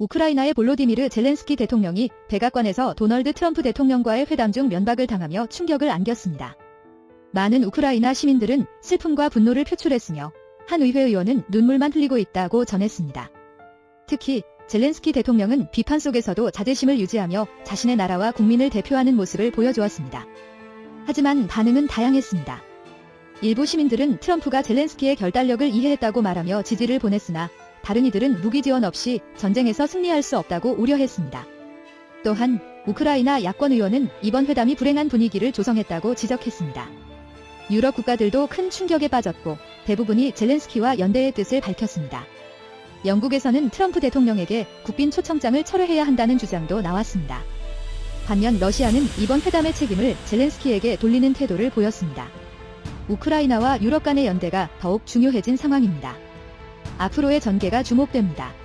우크라이나의 볼로디미르 젤렌스키 대통령이 백악관에서 도널드 트럼프 대통령과의 회담 중 면박을 당하며 충격을 안겼습니다. 많은 우크라이나 시민들은 슬픔과 분노를 표출했으며 한 의회 의원은 눈물만 흘리고 있다고 전했습니다. 특히 젤렌스키 대통령은 비판 속에서도 자제심을 유지하며 자신의 나라와 국민을 대표하는 모습을 보여주었습니다. 하지만 반응은 다양했습니다. 일부 시민들은 트럼프가 젤렌스키의 결단력을 이해했다고 말하며 지지를 보냈으나 다른 이들은 무기 지원 없이 전쟁에서 승리할 수 없다고 우려했습니다. 또한 우크라이나 야권 의원은 이번 회담이 불행한 분위기를 조성했다고 지적했습니다. 유럽 국가들도 큰 충격에 빠졌고 대부분이 젤렌스키와 연대의 뜻을 밝혔습니다. 영국에서는 트럼프 대통령에게 국빈 초청장을 철회해야 한다는 주장도 나왔습니다. 반면 러시아는 이번 회담의 책임을 젤렌스키에게 돌리는 태도를 보였습니다. 우크라이나와 유럽 간의 연대가 더욱 중요해진 상황입니다. 앞으로의 전개가 주목됩니다.